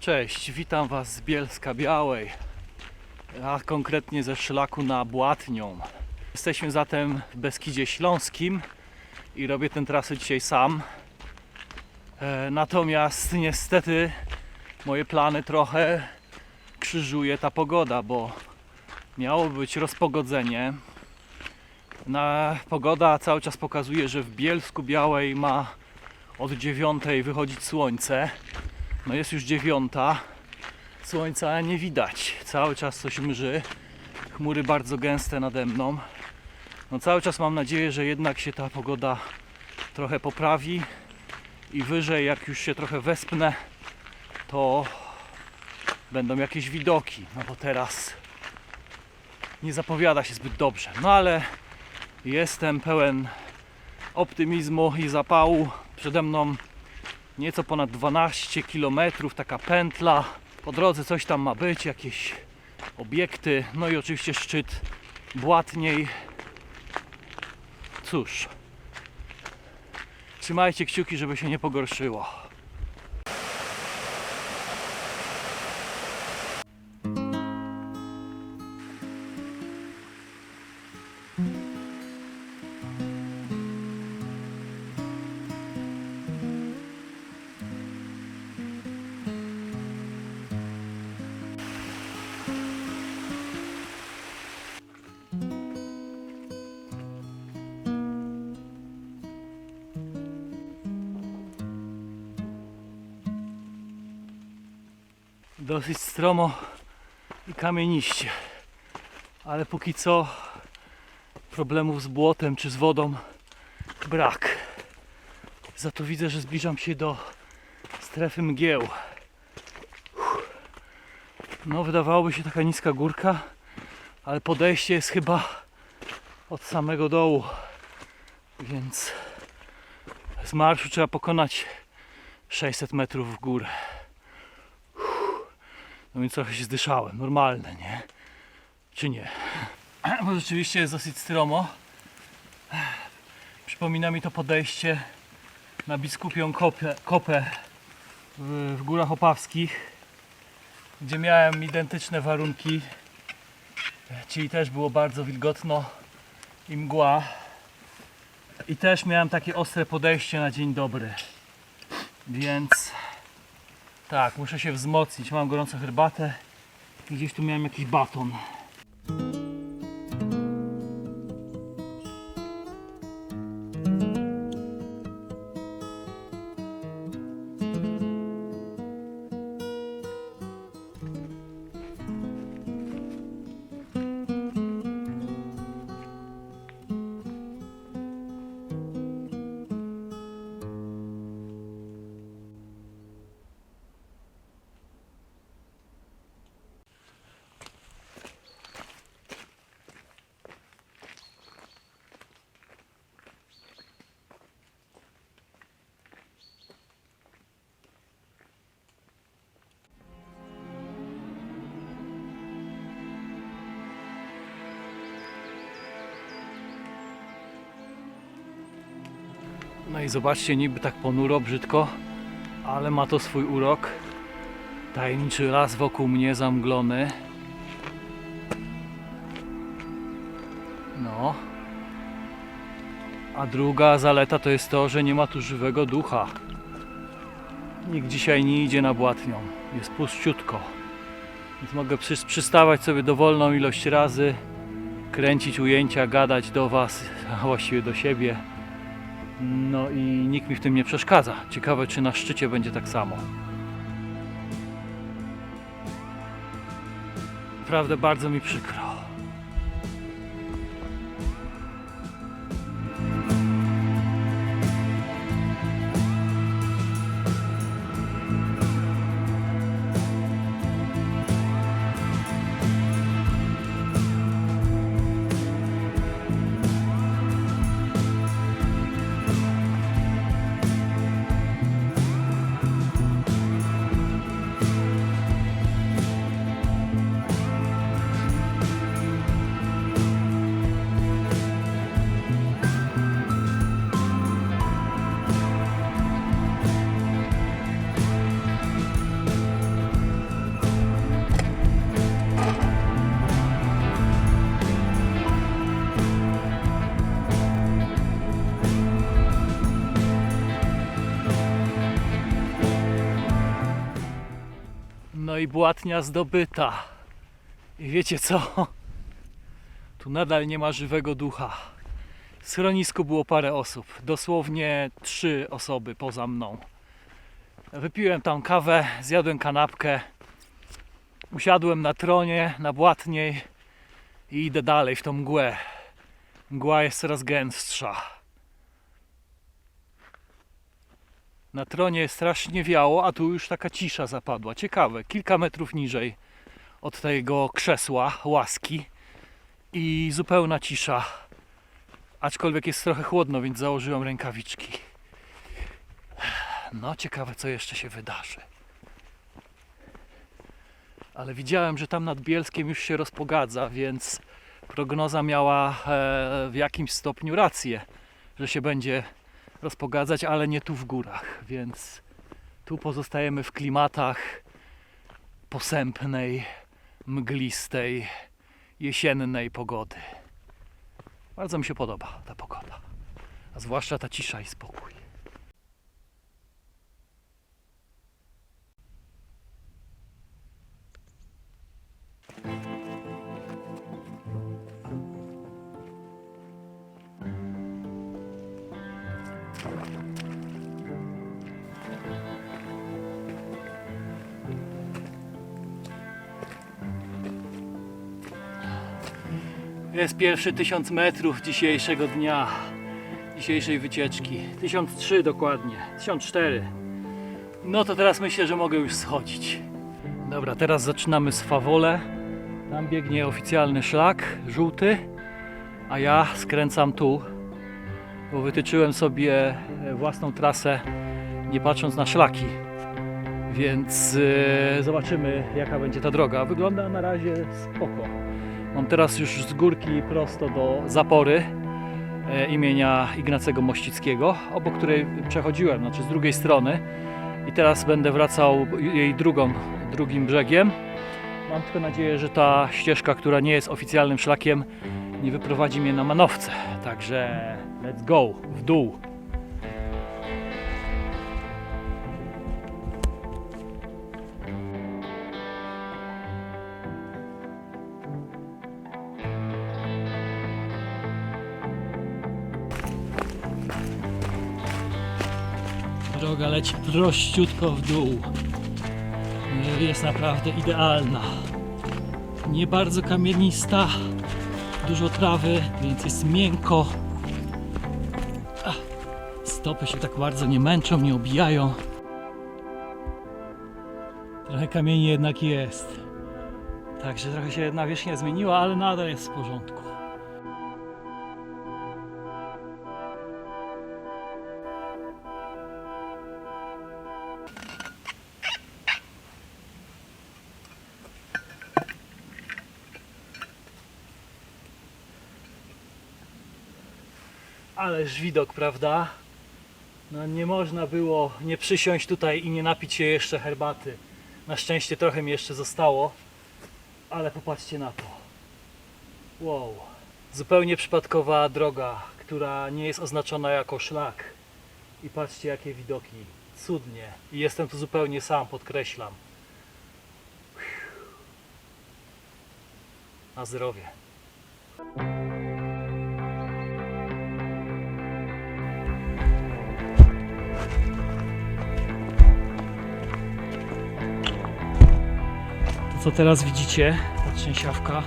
Cześć, witam Was z Bielska Białej, a konkretnie ze szlaku na Błatnią. Jesteśmy zatem w Beskidzie Śląskim i robię tę trasę dzisiaj sam. E, natomiast niestety moje plany trochę krzyżuje ta pogoda, bo miało być rozpogodzenie. Na, pogoda cały czas pokazuje, że w Bielsku Białej ma od dziewiątej wychodzić słońce. No jest już dziewiąta. Słońca nie widać. Cały czas coś mrzy. Chmury bardzo gęste nade mną. No cały czas mam nadzieję, że jednak się ta pogoda trochę poprawi i wyżej jak już się trochę wespnę, to będą jakieś widoki. No bo teraz nie zapowiada się zbyt dobrze. No ale jestem pełen optymizmu i zapału. Przede mną nieco ponad 12 km, taka pętla. Po drodze coś tam ma być, jakieś obiekty, no i oczywiście szczyt Błatniej. Cóż, trzymajcie kciuki, żeby się nie pogorszyło. Dosyć stromo i kamieniście, ale póki co problemów z błotem czy z wodą brak. Za to widzę, że zbliżam się do strefy mgieł. No, wydawałoby się taka niska górka, ale podejście jest chyba od samego dołu, więc z marszu trzeba pokonać 600 metrów w górę. No więc trochę się zdyszałem, normalne, nie? Czy nie? Bo rzeczywiście jest dosyć stromo. Przypomina mi to podejście na biskupią kopę, kopę w, w Górach Opawskich, gdzie miałem identyczne warunki, czyli też było bardzo wilgotno i mgła. I też miałem takie ostre podejście na dzień dobry. Więc tak, muszę się wzmocnić. Mam gorącą herbatę i gdzieś tu miałem jakiś baton. No i zobaczcie, niby tak ponuro, brzydko, ale ma to swój urok. Tajemniczy las wokół mnie zamglony. No. A druga zaleta to jest to, że nie ma tu żywego ducha. Nikt dzisiaj nie idzie na błatnią. Jest puściutko. Więc mogę przy, przystawać sobie dowolną ilość razy, kręcić ujęcia, gadać do Was, a właściwie do siebie. No i nikt mi w tym nie przeszkadza. Ciekawe, czy na szczycie będzie tak samo. Naprawdę bardzo mi przykro. I błatnia zdobyta. I wiecie co? Tu nadal nie ma żywego ducha. W schronisku było parę osób, dosłownie trzy osoby poza mną. Wypiłem tam kawę, zjadłem kanapkę, usiadłem na tronie, na błatniej i idę dalej w tą mgłę. Mgła jest coraz gęstsza. Na tronie strasznie wiało, a tu już taka cisza zapadła. Ciekawe, kilka metrów niżej od tego krzesła, łaski i zupełna cisza. Aczkolwiek jest trochę chłodno, więc założyłem rękawiczki. No, ciekawe, co jeszcze się wydarzy. Ale widziałem, że tam nad Bielskiem już się rozpogadza, więc prognoza miała e, w jakimś stopniu rację, że się będzie rozpogadzać, ale nie tu w górach, więc tu pozostajemy w klimatach posępnej, mglistej, jesiennej pogody. Bardzo mi się podoba ta pogoda, a zwłaszcza ta cisza i spokój. Jest pierwszy tysiąc metrów dzisiejszego dnia, dzisiejszej wycieczki. 1003 dokładnie, 1004. No to teraz myślę, że mogę już schodzić. Dobra, teraz zaczynamy z Fawole. Tam biegnie oficjalny szlak, żółty, a ja skręcam tu, bo wytyczyłem sobie e, własną trasę, nie patrząc na szlaki. Więc e, zobaczymy, jaka będzie ta droga. Wygląda na razie spoko. Mam teraz już z górki prosto do zapory e, imienia Ignacego Mościckiego, obok której przechodziłem, znaczy z drugiej strony. I teraz będę wracał jej drugą, drugim brzegiem. Mam tylko nadzieję, że ta ścieżka, która nie jest oficjalnym szlakiem, nie wyprowadzi mnie na manowce. Także let's go w dół. Prościutko w dół. Jest naprawdę idealna. Nie bardzo kamienista, dużo trawy, więc jest miękko. Stopy się tak bardzo nie męczą, nie obijają. Trochę kamieni jednak jest. Także trochę się nawierzchnia zmieniła, ale nadal jest w porządku. Ależ widok, prawda? No nie można było nie przysiąść tutaj i nie napić się jeszcze herbaty. Na szczęście trochę mi jeszcze zostało, ale popatrzcie na to. Wow. Zupełnie przypadkowa droga, która nie jest oznaczona jako szlak. I patrzcie jakie widoki. Cudnie. I jestem tu zupełnie sam, podkreślam. Na zdrowie. Co teraz widzicie, ta trzęsiawka,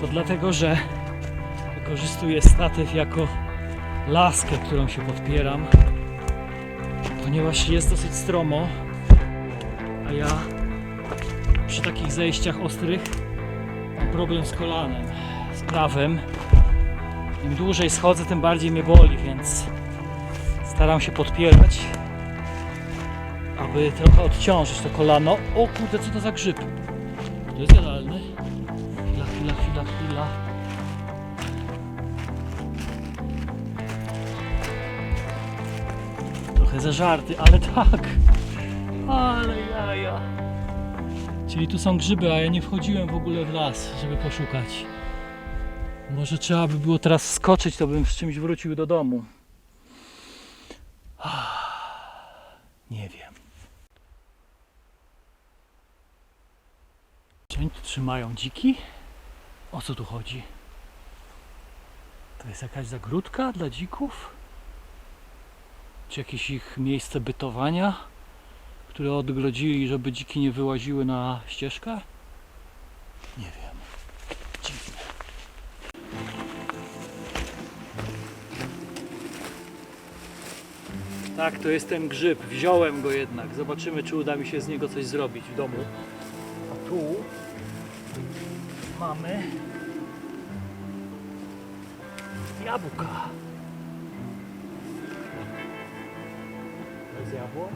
to dlatego, że wykorzystuję statyw jako laskę, którą się podpieram, ponieważ jest dosyć stromo, a ja przy takich zejściach ostrych mam problem z kolanem, z prawym. Im dłużej schodzę, tym bardziej mnie boli, więc staram się podpierać aby trochę odciążyć to kolano. O kurde, co to za grzyb? To jest jadalny. Chwila, chwila, chwila, chwila. Trochę zażarty, ale tak. Ale jaja. Czyli tu są grzyby, a ja nie wchodziłem w ogóle w las, żeby poszukać. Może trzeba by było teraz skoczyć, to bym z czymś wrócił do domu. Nie wiem. Wszędzie trzymają dziki. O co tu chodzi? To jest jakaś zagródka dla dzików? Czy jakieś ich miejsce bytowania, które odgrodzili, żeby dziki nie wyłaziły na ścieżkę? Nie wiem. Dziwne. Tak, to jest ten grzyb. Wziąłem go jednak. Zobaczymy, czy uda mi się z niego coś zrobić w domu. A tu mamy jabłka. To jest jabłoń.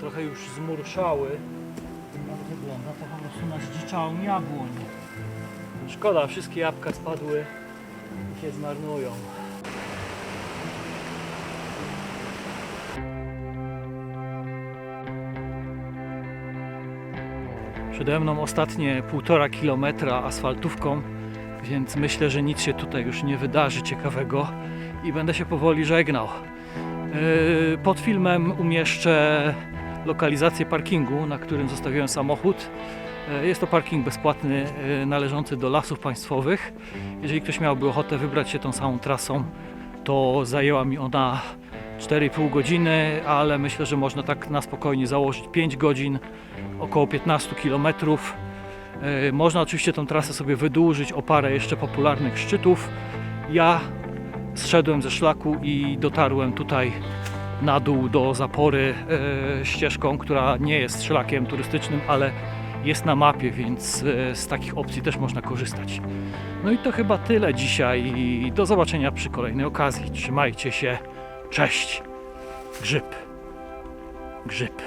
Trochę już zmurszały. Jak wygląda to po prostu na zdziczałą jabłoń. Szkoda, wszystkie jabłka spadły i się zmarnują. Przede mną ostatnie półtora kilometra asfaltówką, więc myślę, że nic się tutaj już nie wydarzy ciekawego i będę się powoli żegnał. Yy, Pod filmem umieszczę lokalizację parkingu, na którym zostawiłem samochód. Yy, Jest to parking bezpłatny yy, należący do lasów państwowych. Jeżeli ktoś miałby ochotę wybrać się tą samą trasą, to zajęła mi ona 4,5 godziny, ale myślę, że można tak na spokojnie założyć 5 godzin, około 15 km. Można oczywiście tą trasę sobie wydłużyć o parę jeszcze popularnych szczytów. Ja zszedłem ze szlaku i dotarłem tutaj na dół do zapory e, ścieżką, która nie jest szlakiem turystycznym, ale jest na mapie, więc e, z takich opcji też można korzystać. No i to chyba tyle dzisiaj do zobaczenia przy kolejnej okazji. Trzymajcie się. Cześć. Grzyb. Grzyb.